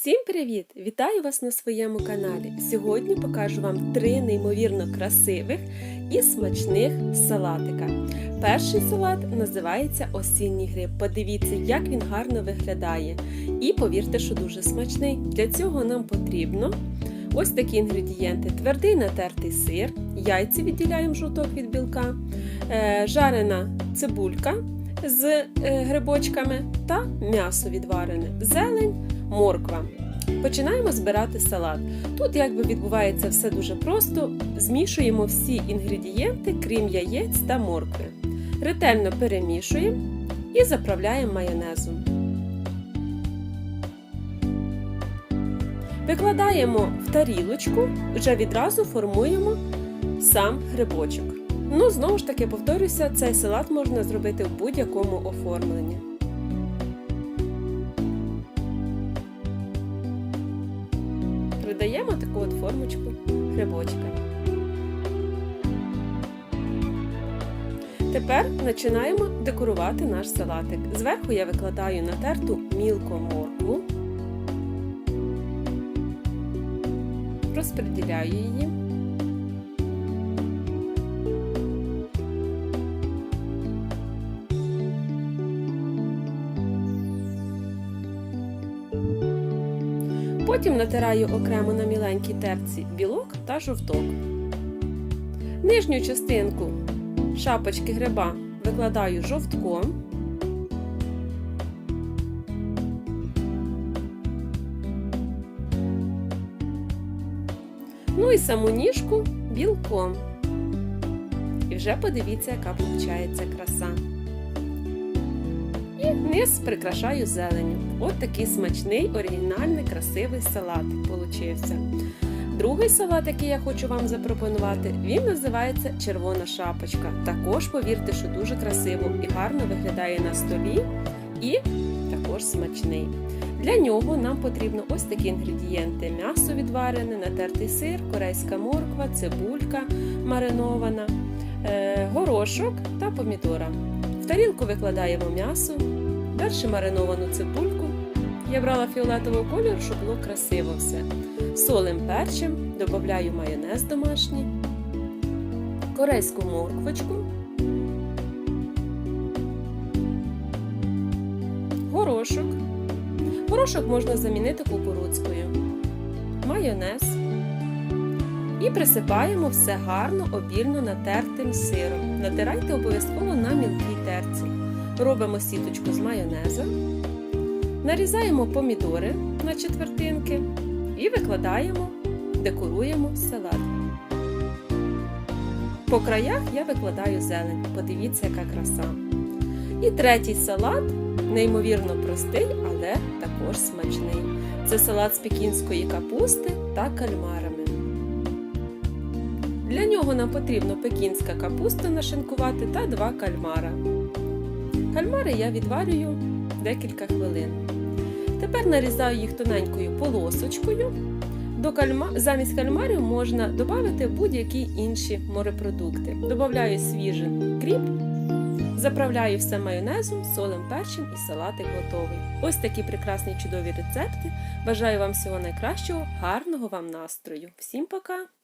Всім привіт! Вітаю вас на своєму каналі. Сьогодні покажу вам три неймовірно красивих і смачних салатика. Перший салат називається Осінній гриб. Подивіться, як він гарно виглядає. І повірте, що дуже смачний. Для цього нам потрібно ось такі інгредієнти: твердий натертий сир, яйця відділяємо жовток від білка, е, жарена цибулька з е, грибочками та м'ясо відварене, зелень морква. Починаємо збирати салат. Тут якби відбувається все дуже просто. Змішуємо всі інгредієнти, крім яєць та моркви. Ретельно перемішуємо і заправляємо майонезом. Викладаємо в тарілочку, вже відразу формуємо сам грибочок. Ну, знову ж таки, повторюся, цей салат можна зробити в будь-якому оформленні. Придаємо таку от формочку грибочка. Тепер починаємо декорувати наш салатик. Зверху я викладаю натерту мілко моркву, розподіляю її. Потім натираю окремо на міленькій терці білок та жовток. Нижню частинку шапочки гриба викладаю жовтком. Ну і саму ніжку білком. І вже подивіться, яка виходить краса. Низ прикрашаю зеленю. От такий смачний, оригінальний, красивий салат получився. Другий салат, який я хочу вам запропонувати, він називається червона шапочка. Також, повірте, що дуже красиво і гарно виглядає на столі і також смачний. Для нього нам потрібно ось такі інгредієнти: м'ясо відварене, натертий сир, корейська морква, цибулька маринована, е, горошок та помідора. В тарілку викладаємо м'ясо, далі мариновану цибульку. Я брала фіолетового кольору, щоб було красиво все. Солим перчим, додаю майонез домашній, корейську морквочку, горошок. Горошок можна замінити кукурудзкою, майонез. І присипаємо все гарно, обільно натертим сиром. Натирайте обов'язково на мілкій терці. Робимо сіточку з майонеза, нарізаємо помідори на четвертинки і викладаємо, декоруємо салат. По краях я викладаю зелень. Подивіться, яка краса. І третій салат, неймовірно простий, але також смачний. Це салат з пекінської капусти та кальмарами. Для нього нам потрібно пекінська капуста нашинкувати та два кальмара. Кальмари я відварюю декілька хвилин. Тепер нарізаю їх тоненькою полосочкою. До кальма... Замість кальмарів можна додати будь-які інші морепродукти. Добавляю свіжий кріп, заправляю все майонезом, солем перчим і салатик готовий. Ось такі прекрасні чудові рецепти. Бажаю вам всього найкращого, гарного вам настрою. Всім пока!